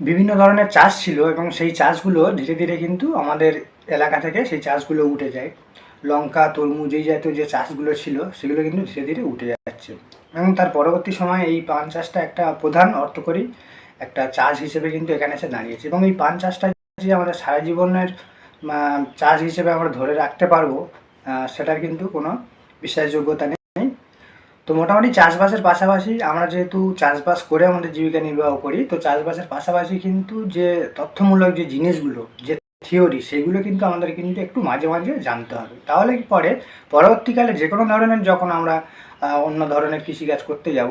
বিভিন্ন ধরনের চাষ ছিল এবং সেই চাষগুলো ধীরে ধীরে কিন্তু আমাদের এলাকা থেকে সেই চাষগুলো উঠে যায়। লঙ্কা, তরমুজ এই জাতীয় যে চাষগুলো ছিল, সেগুলো কিন্তু ধীরে ধীরে উঠে যাচ্ছে। এবং তার পরবর্তী সময়ে এই পান চাষটা একটা প্রধান অর্থকরী একটা চাষ হিসেবে কিন্তু এখানে এসে দাঁড়িয়েছে। এবং এই পান চাষটা যে আমাদের সারা জীবনের চাষ হিসেবে আমরা ধরে রাখতে পারব সেটার কিন্তু কোনো বিশ্বাসযোগ্যতা নেই। তো মোটামুটি চাষবাসের পাশাপাশি আমরা যেহেতু চাষবাস করে আমাদের জীবিকা নির্বাহ করি, তো চাষবাসের পাশাপাশি কিন্তু যে তথ্যমূলক যে জিনিসগুলো, যে থিওরি সেগুলো কিন্তু আমাদের কিন্তু একটু মাঝে মাঝে জানতে হবে। তাহলে কি পরে, পরবর্তীকালে যে কোনো ধরনের যখন আমরা অন্য ধরনের কৃষিকাজ করতে যাব,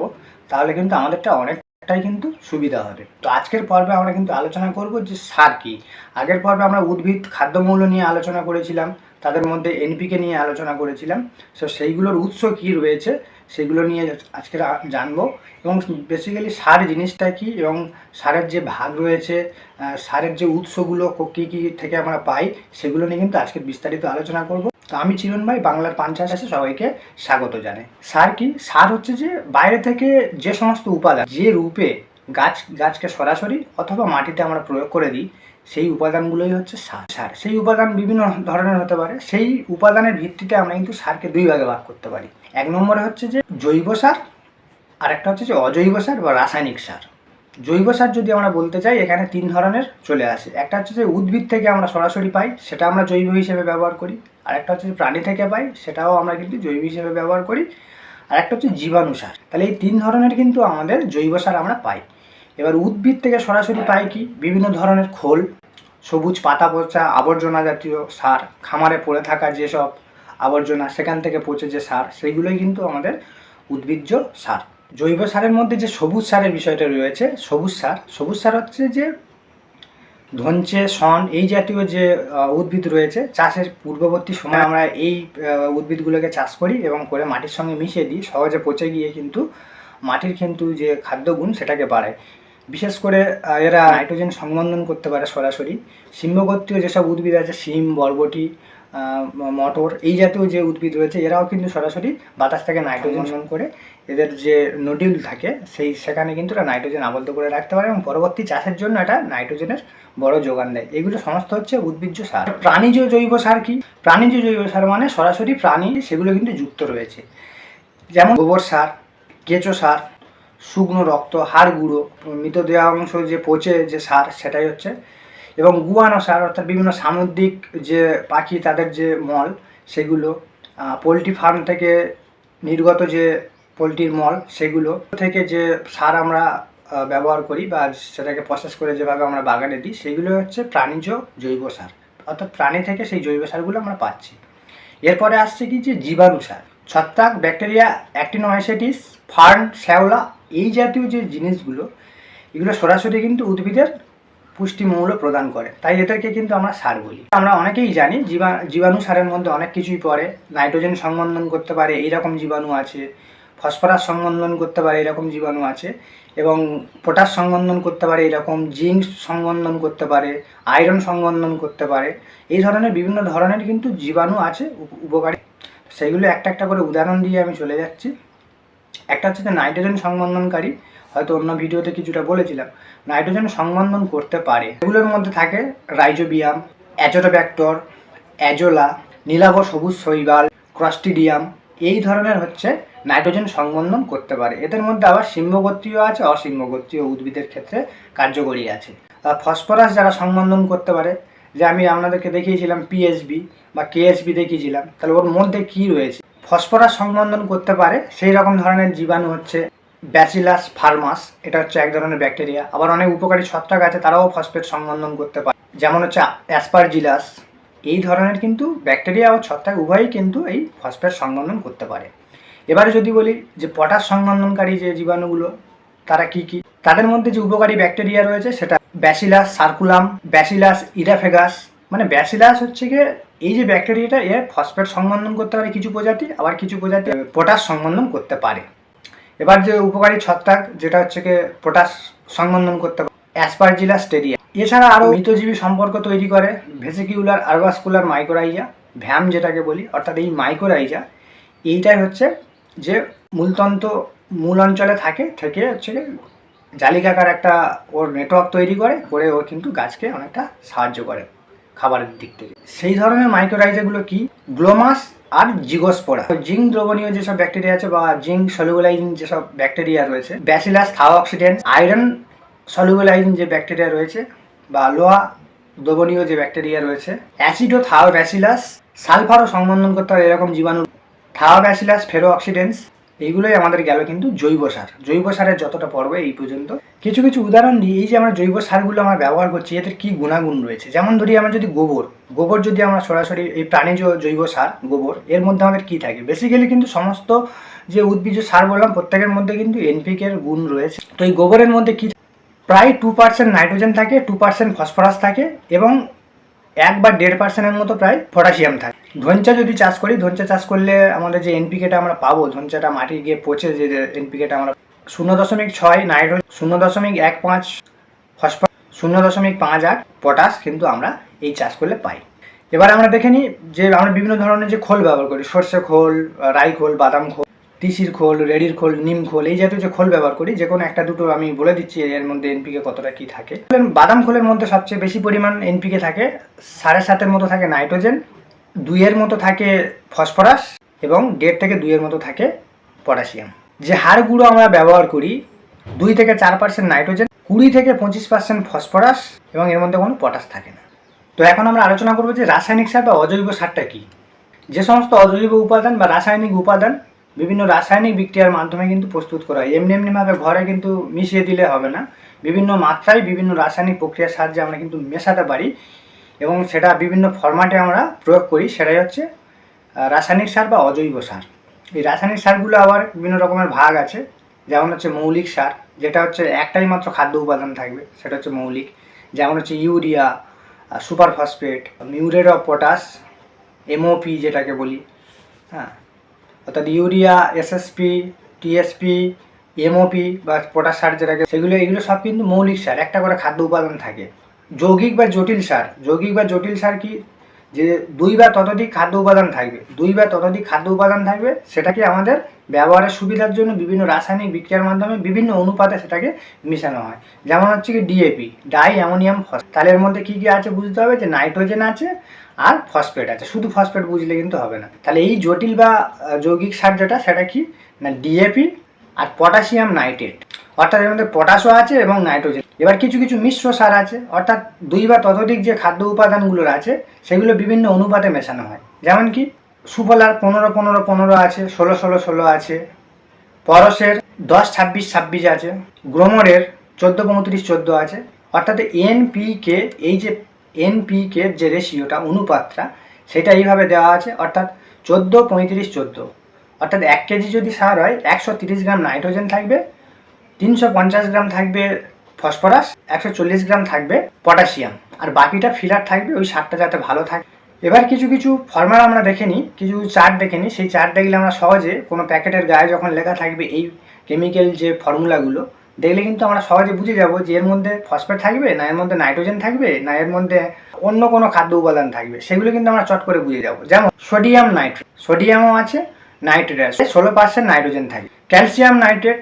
তাহলে কিন্তু আমাদেরটা অনেকটাই কিন্তু সুবিধা হবে। তো আজকের পর্বে আমরা কিন্তু আলোচনা করব যে সার কি। আগের পর্বে আমরা উদ্ভিদ খাদ্যমূল্য নিয়ে আলোচনা করেছিলাম, তাদের মধ্যে এনপিকে নিয়ে আলোচনা করেছিলাম। সো সেইগুলোর উৎস কী রয়েছে সেগুলো নিয়ে আজকে জানব। এবং বেসিক্যালি সার জিনিসটা কি এবং সারের যে ভাগ রয়েছে সারের যে উৎসগুলো কো- কী থেকে আমরা পাই, সেগুলো নিয়ে কিন্তু আজকে বিস্তারিত আলোচনা করব। তো আমি চিরন ভাই, বাংলার পাঞ্চাশ আছে সবাইকে স্বাগত জানাই। সার কি? সার হচ্ছে যে বাইরে থেকে যে সমস্ত উপাদান, যে রূপে গাছ, গাছকে সরাসরি অথবা মাটিতে আমরা প্রয়োগ করে দিই, সেই উপাদানগুলোই হচ্ছে সার। সার, সেই উপাদান বিভিন্ন ধরনের হতে পারে, সেই উপাদানের ভিত্তিতে আমরা কিন্তু সারকে দুই ভাগে ভাগ করতে পারি। এক নম্বরে হচ্ছে যে জৈব সার আর একটা হচ্ছে যে অজৈব সার বা রাসায়নিক সার। জৈব সার যদি আমরা বলতে চাই, এখানে তিন ধরনের চলে আসে। একটা হচ্ছে যে উদ্ভিদ থেকে আমরা সরাসরি পাই, সেটা আমরা জৈব হিসেবে ব্যবহার করি। আর একটা হচ্ছে যে প্রাণী থেকে পাই, সেটাও আমরা কিন্তু জৈব হিসেবে ব্যবহার করি। আর একটা হচ্ছে জীবাণু সার। তাহলে এই তিন ধরনের কিন্তু আমাদের জৈব সার আমরা পাই। এবার উদ্ভিদ থেকে সরাসরি পাই কি? বিভিন্ন ধরনের খোল, সবুজ পাতা পচা, আবর্জনা জাতীয় সার, খামারে পড়ে থাকা যেসব আবর্জনা সেখান থেকে পচে যে সার, সেইগুলোই কিন্তু আমাদের উদ্ভিজ্জ সার। জৈব সারের মধ্যে যে সবুজ সারের বিষয়টা রয়েছে, সবুজ সার সবুজ সার হচ্ছে যে ধনচে শন এই জাতীয় যে উদ্ভিদ রয়েছে, চাষের পূর্ববর্তী সময় আমরা এই উদ্ভিদগুলোকে চাষ করি এবং করে মাটির সঙ্গে মিশিয়ে দিই। সহজে পচে গিয়ে কিন্তু মাটির কিন্তু যে খাদ্যগুণ সেটাকে বাড়ায়। বিশেষ করে এরা নাইট্রোজেন সংবন্ধন করতে পারে সরাসরি। সিম্বগোত্রীয় যেসব উদ্ভিদ আছে, শিম, বরবটি মটর এই জাতীয় যে উদ্ভিদ রয়েছে এরাও কিন্তু সরাসরি বাতাস থেকে নাইট্রোজেন সংবন্ধন করে এদের যে নডিউল থাকে সেই সেখানে কিন্তু এটা নাইট্রোজেন আবদ্ধ করে রাখতে পারে এবং পরবর্তী চাষের জন্য এটা নাইট্রোজেনের বড় যোগান দেয়। এগুলো সমস্ত হচ্ছে উদ্ভিজ্জ সার। প্রাণীজ জৈব সার কি? প্রাণীজ জৈব সার মানে সরাসরি প্রাণী সেগুলো কিন্তু যুক্ত রয়েছে। যেমন গোবর সার কেঁচো সার শুকনো রক্ত হাড় গুঁড়ো মৃতদেহ অংশ যে পচে যে সার সেটাই হচ্ছে এবং গুয়ানো সার, অর্থাৎ বিভিন্ন সামুদ্রিক যে পাখি, তাদের যে মল, সেগুলো পোলট্রি ফার্ম থেকে নির্গত যে পোলট্রির মল, সেগুলো থেকে যে সার আমরা ব্যবহার করি বা সেটাকে প্রসেস করে যেভাবে আমরা বাগানে দিই, সেগুলো হচ্ছে প্রাণীজ জৈব সার। অর্থাৎ প্রাণী থেকে সেই জৈব সারগুলো আমরা পাচ্ছি। এরপরে আসছে কি যে জীবাণু সার। ছত্রাক, ব্যাকটেরিয়া, অ্যাক্টিনোমাইসেটিস, ফার্ন, শ্যাওলা এই জাতীয় যে জিনিসগুলো, এগুলো সরাসরি কিন্তু উদ্ভিদের পুষ্টিমূল্য প্রদান করে। তাই এদেরকে কিন্তু আমরা সার বলি। আমরা অনেকেই জানি, জীবা, জীবাণু সারের মধ্যে অনেক কিছুই পড়ে। নাইট্রোজেন সংবন্ধন করতে পারে, এইরকম জীবাণু আছে। ফসফরাস সংবন্ধন করতে পারে, এরকম জীবাণু আছে। এবং পটাশ সংবন্ধন করতে পারে, এরকম জিঙ্ক সংবন্ধন করতে পারে, আয়রন সংবন্ধন করতে পারে। এই ধরনের বিভিন্ন ধরনের কিন্তু জীবাণু আছে, উপ- উপকারী। সেগুলো একটা একটা করে উদাহরণ দিয়ে আমি চলে যাচ্ছি। একটা হচ্ছে যে নাইট্রোজেন সংবন্ধনকারী। হয়তো অন্য ভিডিওতে কিছুটা বলেছিলাম, নাইট্রোজেন সংবন্ধন করতে পারে। এগুলোর মধ্যে থাকে রাইজোবিয়াম, অ্যাজোটোব্যাক্টর, অ্যাজোলা, নীলাভ সবুজ শৈবাল, ক্রস্টিডিয়াম, এই ধরনের হচ্ছে নাইট্রোজেন সংবন্ধন করতে পারে। এদের মধ্যে আবার সিম্বগোত্রীয় আছে অসিম্বগোত্রীয় উদ্ভিদের ক্ষেত্রে কার্যকরী আছে। ফসফরাস যারা সংবন্ধন করতে পারে, যে আমি আপনাদেরকে দেখিয়েছিলাম পিএসবি বা কেএসবি দেখিয়েছিলাম, তাহলে ওর মধ্যে কি রয়েছে? ফসফরাস সংবন্ধন করতে পারে, সেই রকম ধরনের জীবাণু হচ্ছে ব্যাচিলাস ফার্মাস এটা হচ্ছে এক ধরনের ব্যাকটেরিয়া আবার অনেক উপকারী ছত্রাক আছে, তারাও ফসফেট সংবন্ধন করতে পারে। যেমন হচ্ছে অ্যাসপারজিলাস এই ধরনের কিন্তু ব্যাকটেরিয়া ও ছত্রাক উভয়ই কিন্তু এই ফসফেট সংবন্ধন করতে পারে। এবারে যদি বলি যে পটাশ সংবন্ধনকারী যে জীবাণুগুলো, তারা কি কি? তাদের মধ্যে যে উপকারী ব্যাকটেরিয়া রয়েছে, সেটা ব্যাসিলাস সার্কুলাম ব্যাসিলাস ইরাফেগাস মানে ব্যাসিলাস হচ্ছে গিয়ে এই যে ব্যাকটেরিয়াটা এ ফসফেট সংবন্ধন করতে পারে কিছু প্রজাতি, আবার কিছু প্রজাতি পটাশ সংবন্ধন করতে পারে। এবার যে উপকারী ছত্রাক, যেটা হচ্ছে গিয়ে পটাশ সংবন্ধন করতে পারে অ্যাসপারজিলা স্টেডিয়া এছাড়া আরও মৃতজীবী সম্পর্ক তৈরি করে ভেসিকিউলার আরভাসকুলার মাইক্রোরাইজা ভ্যাম যেটাকে বলি, অর্থাৎ এই মাইক্রোরাইজা এইটাই হচ্ছে যে মূলতন্ত্র মূল অঞ্চলে থাকে, থেকে হচ্ছে জালিকাকার একটা ওর নেটওয়ার্ক তৈরি করে করে ও কিন্তু গাছকে অনেকটা সাহায্য করে। খাবারের দিক থেকে। সেই ধরনের মাইক্রোরাইজাগুলো কি? গ্লোমাস আর জিগোস্পোরা। জিঙ্ক দ্রবণীয় যেসব ব্যাকটেরিয়া আছে বা জিঙ্ক সলিউলাইজিং যেসব ব্যাকটেরিয়া রয়েছে ব্যাসিলাস থাও অক্সিডেন্ট আয়রন সলিউলাইজিং যে ব্যাকটেরিয়া রয়েছে বা লোহা দ্রবণীয় যে ব্যাকটেরিয়া রয়েছে অ্যাসিডো থাও ব্যাসিলাস সালফারও সংবন্ধন করতে হয় এরকম জীবাণু। থাও ব্যাসিলাস ফেরো অক্সিডেন্স এইগুলোই আমাদের গেল কিন্তু জৈব সার। জৈব সারের যতটা পর্ব এই পর্যন্ত। কিছু কিছু উদাহরণ দিই, এই যে আমরা জৈব সারগুলো আমরা ব্যবহার করছি, এদের কী গুণাগুণ রয়েছে? যেমন ধরি আমরা যদি গোবর গোবর যদি আমরা সরাসরি এই প্রাণীজ জৈব সার, গোবর, এর মধ্যে আমাদের কী থাকে? বেসিক্যালি কিন্তু সমস্ত যে উদ্ভিজ সার বললাম, প্রত্যেকের মধ্যে কিন্তু এনপিকের গুণ রয়েছে। তো এই গোবরের মধ্যে কী প্রায় টু পার্সেন্ট নাইট্রোজেন থাকে টু পার্সেন্ট ফসফরাস থাকে এবং এক বা দেড় পার্সেন্টের মতো প্রায় পটাশিয়াম থাকে। ধনচা যদি চাষ করি, ধনচা চাষ করলে আমাদের যে এনপিকেটা আমরা পাবো, ধনচাটা মাটি গিয়ে পচে যে এনপিকেটা আমরা শূন্য দশমিক ছয় নাইট্রোজেন, শূন্য দশমিক এক পাঁচ ফসফরাস, শূন্য দশমিক পাঁচ আট পটাশ কিন্তু আমরা এই চাষ করলে পাই। এবার আমরা দেখে নিই যে আমরা বিভিন্ন ধরনের যে খোল ব্যবহার করি, সর্ষে খোল, রাই খোল, বাদাম খোল। তিসির খোল, রেডির খোল, নিম খোল, এই জাতীয় যে খোল ব্যবহার করি, যে কোনো একটা দুটো আমি বলে দিচ্ছি এর মধ্যে এনপিকে কতটা কি থাকে। বাদাম খোলের মধ্যে সবচেয়ে বেশি পরিমাণ এনপিকে থাকে, সাড়ে সাতের মতো থাকে নাইট্রোজেন, দুইয়ের মতো থাকে ফসফরাস, এবং দেড় থেকে দুইয়ের মতো থাকে পটাশিয়াম। যে হাড়গুলো আমরা ব্যবহার করি, দুই থেকে চার পার্সেন্ট নাইট্রোজেন, কুড়ি থেকে পঁচিশ পার্সেন্ট ফসফরাস, এবং এর মধ্যে কোনো পটাশ থাকে না। তো এখন আমরা আলোচনা করব যে রাসায়নিক সার বা অজৈব সারটা কী? যে সমস্ত অজৈব উপাদান বা রাসায়নিক উপাদান বিভিন্ন রাসায়নিক বিক্রিয়ার মাধ্যমে কিন্তু প্রস্তুত করা হয়। এমনি এমনিভাবে ঘরে কিন্তু মিশিয়ে দিলে হবে না। বিভিন্ন মাত্রায় বিভিন্ন রাসায়নিক প্রক্রিয়ার সাহায্যে আমরা কিন্তু মেশাতে পারি এবং সেটা বিভিন্ন ফরম্যাটে আমরা প্রয়োগ করি। সেটাই হচ্ছে রাসায়নিক সার বা অজৈব সার। এই রাসায়নিক সারগুলো আবার বিভিন্ন রকমের ভাগ আছে। যেমন হচ্ছে মৌলিক সার, যেটা হচ্ছে একটাই মাত্র খাদ্য উপাদান থাকবে, সেটা হচ্ছে মৌলিক। যেমন হচ্ছে urea super phosphate, muriate of potash, MOP যেটাকে বলি হ্যাঁ। অর্থাৎ ইউরিয়া এসএসপি টিএসপি এমওপি বা পটাশ সার যেটাকে, সেগুলো, এগুলো সব কিন্তু মৌলিক সার, একটা করে খাদ্য উপাদান থাকে। যৌগিক বা জটিল সার, যৌগিক বা জটিল সার কি? যে দুই বা ততোধিক খাদ্য উপাদান থাকবে, দুই বা ততোধিক খাদ্য উপাদান থাকবে, সেটাকে আমাদের ব্যবহারের সুবিধার জন্য বিভিন্ন রাসায়নিক বিক্রিয়ার মাধ্যমে বিভিন্ন অনুপাতে সেটাকে মিশানো হয়। যেমন হচ্ছে কি ডিএপি ডাই অ্যামোনিয়াম ফস তাহলে এর মধ্যে কী কী আছে বুঝতে হবে? যে নাইট্রোজেন আছে আর ফসফেট আছে। শুধু ফসফেট বুঝলে কিন্তু হবে না। তাহলে এই জটিল বা যৌগিক সার যেটা, সেটা কি? না ডিএপি আর পটাশিয়াম নাইট্রেট। অর্থাৎ এর মধ্যে পটাশও আছে এবং নাইট্রোজেন। এবার কিছু কিছু মিশ্র সার আছে। অর্থাৎ দুই বা ততোধিক যে খাদ্য উপাদানগুলো আছে, সেগুলো বিভিন্ন অনুপাতে মেশানো হয়। যেমন কি? সুফলার পনেরো পনেরো পনেরো আছে, ষোলো ষোলো ষোলো আছে। পরশের দশ, ছাব্বিশ ছাব্বিশ আছে। গ্রোমরের চোদ্দ, পঁয়ত্রিশ, চোদ্দ আছে। অর্থাৎ এনপিকে এই যে এনপিকে যে রেশিওটা, অনুপাতটা, সেটা এইভাবে দেওয়া আছে, অর্থাৎ চোদ্দ, পঁয়ত্রিশ, চোদ্দ। অর্থাৎ এক কেজি যদি সার হয়, একশো তিরিশ গ্রাম নাইট্রোজেন থাকবে, তিনশো পঞ্চাশ গ্রাম থাকবে ফসফরাস, একশো চল্লিশ গ্রাম থাকবে পটাশিয়াম। আর বাকিটা ফিলার থাকবে, ওই সারটা যাতে ভালো থাকে। এবার কিছু কিছু ফর্মাল আমরা দেখে নিই, কিছু চার্ট দেখে নিই। সেই চার্ট দেখলে আমরা সহজে কোনো প্যাকেটের গায়ে যখন লেখা থাকবে, এই কেমিক্যাল যে ফর্মুলাগুলো দেখলে কিন্তু আমরা সহজে বুঝে যাব যে এর মধ্যে ফসফেট থাকবে, না এর মধ্যে নাইট্রোজেন থাকবে, না এর মধ্যে অন্য কোনো খাদ্য উপাদান থাকবে। সেগুলো কিন্তু আমরা চট করে বুঝে যাব। যেমন সোডিয়াম নাইট্রেট সোডিয়ামও আছে নাইট্রেট আছে, ষোলো পার্সেন্ট নাইট্রোজেন থাকে ক্যালসিয়াম নাইট্রেট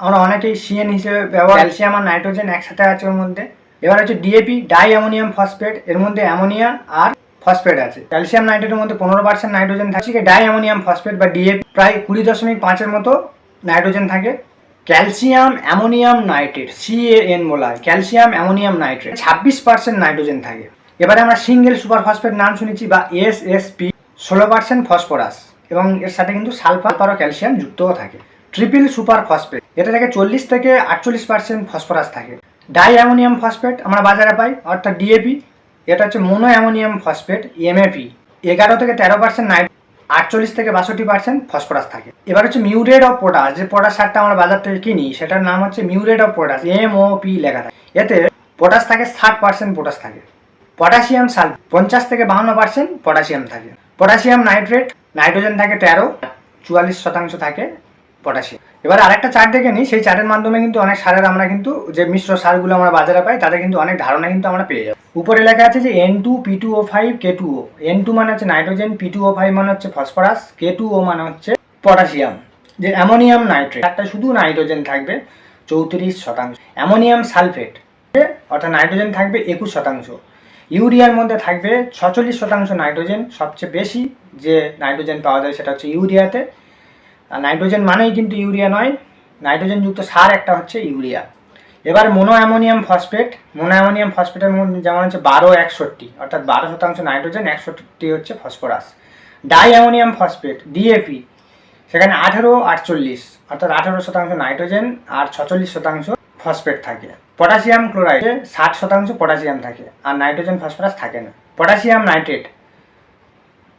আমরা অনেকেই সিএন হিসেবে ব্যবহার ক্যালসিয়াম আর নাইট্রোজেন একসাথে আছে ওর মধ্যে। এবার হচ্ছে ডিএপি ডাই অ্যামোনিয়াম ফসফেট এর মধ্যে অ্যামোনিয়া আর ফসফেট আছে। ক্যালসিয়াম নাইট্রেটের মধ্যে পনেরো পার্সেন্ট নাইট্রোজেন থাকে ডাই অ্যামোনিয়াম ফসফেট বা ডিএপি প্রায় কুড়ি দশমিক পাঁচের মতো নাইট্রোজেন থাকে। ক্যালসিয়াম অ্যামোনিয়াম নাইট্রেট সিএএন বলা হয়, ক্যালসিয়াম অ্যামোনিয়াম নাইট্রেট, ছাব্বিশ পার্সেন্ট নাইট্রোজেন থাকে। এবারে আমরা সিঙ্গেল সুপার ফসফেট নাম শুনেছি বা এস এস পি ষোলো পার্সেন্ট ফসফরাস, এবং এর সাথে কিন্তু সালফার ও ক্যালসিয়াম যুক্তও থাকে। ট্রিপল সুপার ফসফেট এটা থেকে চল্লিশ থেকে আটচল্লিশ পার্সেন্ট ফসফরাস থাকে। ডাই অ্যামোনিয়াম ফসফেট আমরা বাজারে পাই, অর্থাৎ ডিএপি এটা হচ্ছে মোনো অ্যামোনিয়াম ফসফেট এমএপি এগারো থেকে তেরো পার্সেন্ট নাইট আটচল্লিশ থেকে বাষট্টি পার্সেন্ট ফসফরাস থাকে। এবার হচ্ছে মিউরেট অফ পটাশ যে পটাশ সারটা আমরা বাজার থেকে কিনি, সেটার নাম হচ্ছে muriate of potash M O P লেখা থাকে। এতে পটাশ থাকে ষাট পার্সেন্ট পটাশ থাকে। পটাশিয়াম সাল পঞ্চাশ থেকে বাহান্ন পার্সেন্ট পটাশিয়াম থাকে। পটাশিয়াম নাইট্রেট নাইট্রোজেন থাকে তেরো, চুয়াল্লিশ শতাংশ থাকে। পটাশিয়াম। এবার আরেকটা চার্ট দেখে নিই, সেই চার্টের মাধ্যমে কিন্তু অনেক সারের আমরা কিন্তু যে মিশ্র সারগুলো আমরা বাজারে পাই, তাদের কিন্তু অনেক ধারণা কিন্তু আমরা পেয়ে যাব। উপরে লেখা আছে যে N two P two O five K two O N two মানে হচ্ছে nitrogen P two O five মানে হচ্ছে ফসফরাস কে টু ও মানে হচ্ছে পটাশিয়াম। যে অ্যামোনিয়াম নাইট্রেট, একটা শুধু নাইট্রোজেন থাকবে চৌত্রিশ শতাংশ। অ্যামোনিয়াম সালফেট, অর্থাৎ নাইট্রোজেন থাকবে একুশ শতাংশ। ইউরিয়ার মধ্যে থাকবে ছচল্লিশ শতাংশ নাইট্রোজেন, সবচেয়ে বেশি যে নাইট্রোজেন পাওয়া যায় সেটা হচ্ছে ইউরিয়াতে। নাইট্রোজেন মানেই কিন্তু ইউরিয়া নয় নাইট্রোজেনযুক্ত সার একটা হচ্ছে ইউরিয়া। এবার mono ammonium phosphate mono ammonium ফসফেটের মধ্যে যেমন হচ্ছে বারো একষট্টি, অর্থাৎ বারো শতাংশ নাইট্রোজেন, একষট্টি হচ্ছে phosphorus die ammonium phosphate DAP সেখানে আঠেরো আটচল্লিশ, অর্থাৎ আঠেরো শতাংশ নাইট্রোজেন আর ছচল্লিশ শতাংশ ফসফেট থাকে। পটাশিয়াম ক্লোরাইডে ষাট শতাংশ পটাশিয়াম থাকে, আর নাইট্রোজেন ফসফরাস থাকে না। পটাশিয়াম নাইট্রেট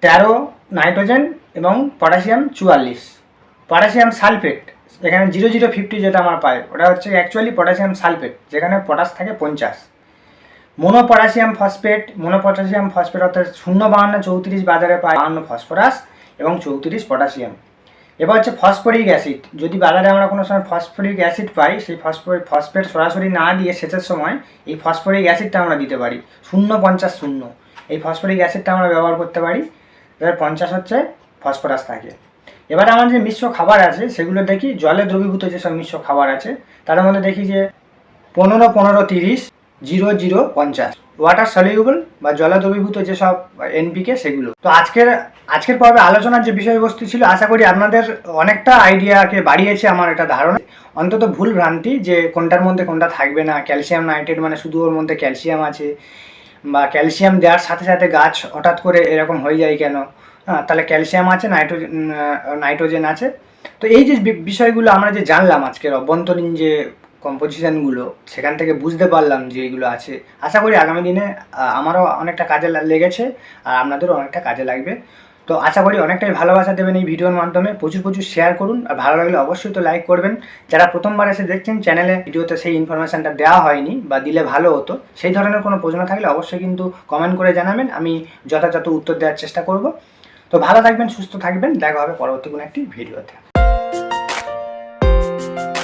তেরো নাইট্রোজেন এবং পটাশিয়াম চুয়াল্লিশ। পটাশিয়াম সালফেট, এখানে জিরো জিরো ফিফটি যেটা আমার পাই ওটা হচ্ছে অ্যাকচুয়ালি পটাশিয়াম সালফেট, যেখানে পটাশ থাকে পঞ্চাশ। Mono potassium phosphate mono potassium phosphate অর্থাৎ শূন্য বাহান্ন চৌত্রিশ বাজারে পায় বাহান্ন ফসফরাস এবং চৌত্রিশ পটাশিয়াম। এবার হচ্ছে ফসফরিক অ্যাসিড, যদি বাজারে আমরা কোনো সময় ফসফরিক অ্যাসিড পাই, সেই ফসফরিক ফসফেট সরাসরি না দিয়ে সেচের সময় এই ফসফরিক অ্যাসিডটা আমরা দিতে পারি, শূন্য পঞ্চাশ শূন্য। এই ফসফরিক অ্যাসিডটা আমরা ব্যবহার করতে পারি এবার পঞ্চাশ হচ্ছে ফসফরাস থাকে। এবার আমার যে মিশ্র খাবার আছে, সেগুলো দেখি। জলে দ্রবীভূত যেসব মিশ্র খাবার আছে, তার মধ্যে দেখি যে পনেরো পনেরো, তিরিশ, জিরো জিরো, পঞ্চাশ। ওয়াটার সলিউবল বা জলে দ্রবীভূত যেসব এনপিকে সেগুলো। তো আজকের আজকের পর্বে আলোচনার যে বিষয়বস্তু ছিল, আশা করি আপনাদের অনেকটা আইডিয়াকে বাড়িয়েছে আমার এটা ধারণা। অন্তত ভুল ভ্রান্তি যে কোনটার মধ্যে কোনটা থাকবে না। ক্যালসিয়াম নাইট্রেট মানে শুধু ওর মধ্যে ক্যালসিয়াম আছে, বা ক্যালসিয়াম দেওয়ার সাথে সাথে গাছ হঠাৎ করে এরকম হয়ে যায় কেন? তাহলে ক্যালসিয়াম আছে, নাইট্রোজেন নাইট্রোজেন আছে। তো এই যে বিষয়গুলো আমরা যে জানলাম আজকের অভ্যন্তরীণ যে কম্পোজিশনগুলো, সেখান থেকে বুঝতে পারলাম যে এগুলো আছে। আশা করি আগামী দিনে আমারও অনেকটা কাজে লেগেছে, আর আপনাদেরও অনেকটা কাজে লাগবে। তো আশা করি অনেকটাই ভালোবাসা দেবেন এই ভিডিওর মাধ্যমে। প্রচুর প্রচুর শেয়ার করুন, আর ভালো লাগলে অবশ্যই তো লাইক করবেন। যারা প্রথমবার এসে দেখছেন চ্যানেলে ভিডিওতে সেই ইনফরমেশানটা দেওয়া হয়নি, বা দিলে ভালো হতো, সেই ধরনের কোনো প্রশ্ন থাকলে অবশ্যই কিন্তু কমেন্ট করে জানাবেন। আমি যথাযথ উত্তর দেওয়ার চেষ্টা করব। তো ভালো থাকবেন সুস্থ থাকবেন। দেখা হবে পরবর্তী কোনো একটি ভিডিওতে।